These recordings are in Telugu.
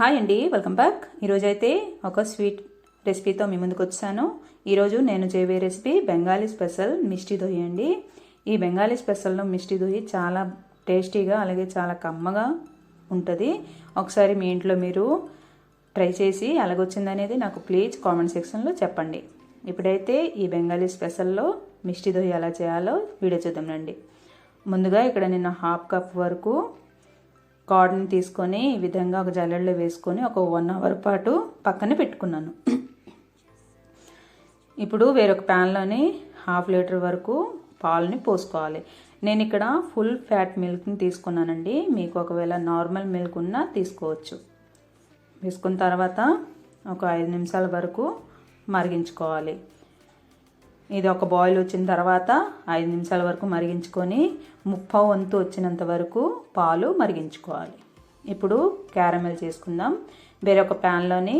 హాయ్ అండి వెల్కమ్ బ్యాక్ ఈరోజు అయితే ఒక స్వీట్ రెసిపీతో మీ ముందుకు వచ్చాను ఈరోజు నేను చేయబోయే రెసిపీ బెంగాలీ స్పెషల్ మిష్టి దొయ్యి అండి. ఈ బెంగాలీ స్పెషల్లో మిష్టి దొయ్యి చాలా టేస్టీగా అలాగే చాలా కమ్మగా ఉంటుంది. ఒకసారి మీ ఇంట్లో మీరు ట్రై చేసి అలాగొచ్చిందనేది నాకు ప్లీజ్ కామెంట్ సెక్షన్లో చెప్పండి. ఇప్పుడైతే ఈ బెంగాలీ స్పెషల్లో మిష్టి దొయ్యి ఎలా చేయాలో వీడియో చూద్దామండి ముందుగా ఇక్కడ నేను హాఫ్ కప్ వరకు కార్డ్ని తీసుకొని ఈ విధంగా ఒక జల్లెడలో వేసుకొని ఒక వన్ అవర్ పాటు పక్కన పెట్టుకున్నాను. ఇప్పుడు వేరొక ప్యాన్లోని హాఫ్ లీటర్ వరకు పాలని పోసుకోవాలి. నేను ఇక్కడ ఫుల్ ఫ్యాట్ మిల్క్ని తీసుకున్నానండి. మీకు ఒకవేళ నార్మల్ మిల్క్ ఉన్నా తీసుకోవచ్చు. వేసుకున్న తర్వాత ఒక ఐదు నిమిషాల వరకు మరిగించుకోవాలి. ఇది ఒక బాయిల్ వచ్చిన తర్వాత ఐదు నిమిషాల వరకు మరిగించుకొని ముప్ప వంతు వచ్చినంత వరకు పాలు మరిగించుకోవాలి. ఇప్పుడు క్యారమెల్ చేసుకుందాం. వేరే ఒక ప్యాన్లోని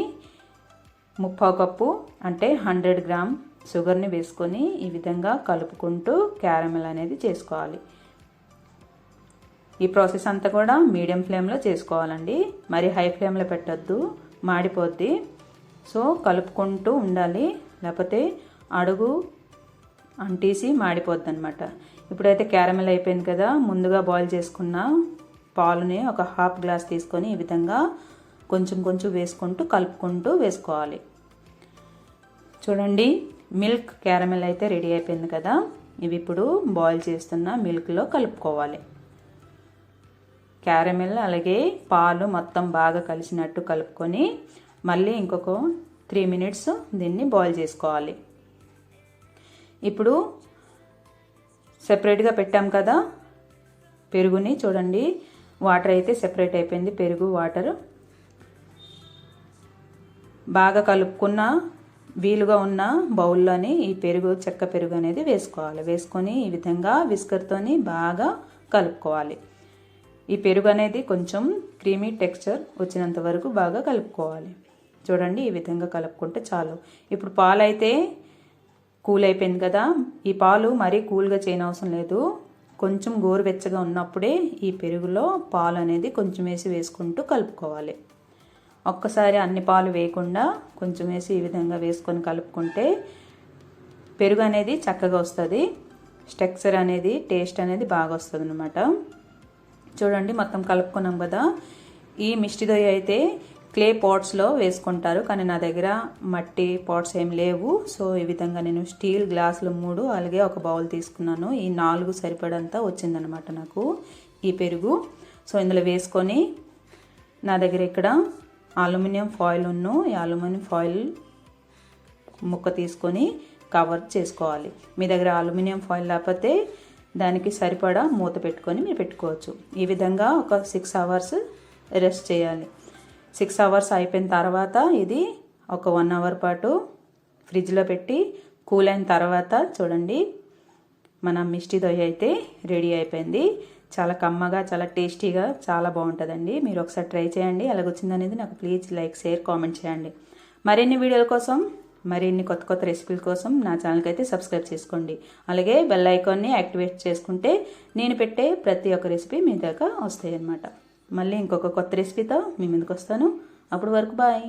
ముప్పావు కప్పు అంటే హండ్రెడ్ గ్రామ్ షుగర్ని వేసుకొని ఈ విధంగా కలుపుకుంటూ క్యారమెల్ అనేది చేసుకోవాలి. ఈ ప్రాసెస్ అంతా కూడా మీడియం ఫ్లేమ్లో చేసుకోవాలండి. మరి హై ఫ్లేమ్లో పెట్టద్దు మాడిపోద్ది. సో కలుపుకుంటూ ఉండాలి. లేకపోతే అడుగు అంటేసి మాడిపోద్ది అనమాట ఇప్పుడైతే క్యారమెల్ అయిపోయింది కదా ముందుగా బాయిల్ చేసుకున్న పాలుని ఒక హాఫ్ గ్లాస్ తీసుకొని ఈ విధంగా కొంచెం కొంచెం వేసుకుంటూ కలుపుకుంటూ వేసుకోవాలి. చూడండి మిల్క్ క్యారమెల్ అయితే రెడీ అయిపోయింది కదా. ఇవి ఇప్పుడు బాయిల్ చేస్తున్న మిల్క్లో కలుపుకోవాలి. క్యారమెల్ అలాగే పాలు మొత్తం బాగా కలిసినట్టు కలుపుకొని మళ్ళీ ఇంకొక త్రీ మినిట్స్ దీన్ని బాయిల్ చేసుకోవాలి. ఇప్పుడు సెపరేట్గా పెట్టాం కదా. పెరుగుని చూడండి. వాటర్ అయితే సెపరేట్ అయిపోయింది. పెరుగు వాటర్ బాగా కలుపుకున్న వీలుగా ఉన్న బౌల్లోని ఈ పెరుగు చెక్క పెరుగు అనేది వేసుకోవాలి. వేసుకొని ఈ విధంగా విస్కర్తోని బాగా కలుపుకోవాలి. ఈ పెరుగు అనేది కొంచెం క్రీమీ టెక్స్చర్ వచ్చినంత వరకు బాగా కలుపుకోవాలి. చూడండి ఈ విధంగా కలుపుకుంటే చాలు. ఇప్పుడు పాలైతే కూల్ అయిపోయింది కదా. ఈ పాలు మరీ కూల్గా చేయనవసరం లేదు. కొంచెం గోరువెచ్చగా ఉన్నప్పుడే ఈ పెరుగులో పాలు అనేది కొంచెం వేసి వేసుకుంటూ కలుపుకోవాలి. ఒక్కసారి అన్ని పాలు వేయకుండా కొంచెం వేసి ఈ విధంగా వేసుకొని కలుపుకుంటే పెరుగు అనేది చక్కగా వస్తుంది. స్టెక్చర్ అనేది టేస్ట్ అనేది బాగా వస్తుంది అనమాట చూడండి మొత్తం కలుపుకున్నాం కదా. ఈ మిష్టి దొయ్య అయితే క్లే పాట్స్లో వేసుకుంటారు. కానీ నా దగ్గర మట్టి పాట్స్ ఏం లేవు. సో ఈ విధంగా నేను స్టీల్ గ్లాసులు మూడు అలాగే ఒక బౌల్ తీసుకున్నాను. ఈ నాలుగు సరిపడంతా వచ్చిందనమాట నాకు ఈ పెరుగు. సో ఇందులో వేసుకొని నా దగ్గర ఇక్కడ అల్యూమినియం ఫాయిల్ ఉన్ను ఈ అల్యూమినియం ఫాయిల్ ముక్క తీసుకొని కవర్ చేసుకోవాలి. మీ దగ్గర అల్యూమినియం ఫాయిల్ లేకపోతే దానికి సరిపడా మూత పెట్టుకొని మీరు పెట్టుకోవచ్చు. ఈ విధంగా ఒక సిక్స్ అవర్స్ రెస్ట్ చేయాలి. సిక్స్ అవర్స్ అయిపోయిన తర్వాత ఇది ఒక వన్ అవర్ పాటు ఫ్రిడ్జ్లో పెట్టి కూల్ అయిన తర్వాత చూడండి మన మిష్టి దొయ్య అయితే రెడీ అయిపోయింది. చాలా కమ్మగా చాలా టేస్టీగా చాలా బాగుంటుందండి. మీరు ఒకసారి ట్రై చేయండి. ఎలాగొచ్చిందనేది నాకు ప్లీజ్ లైక్ షేర్ కామెంట్ చేయండి. మరిన్ని వీడియోల కోసం మరిన్ని కొత్త కొత్త రెసిపీల కోసం నా ఛానల్కి అయితే సబ్స్క్రైబ్ చేసుకోండి. అలాగే బెల్ ఐకాన్ని యాక్టివేట్ చేసుకుంటే నేను పెట్టే ప్రతి ఒక్క రెసిపీ మీ దాకా వస్తాయి అన్నమాట మళ్ళీ ఇంకొక కొత్త రెసిపీతో మీ ముందుకు వస్తాను. అప్పటి వరకు బాయ్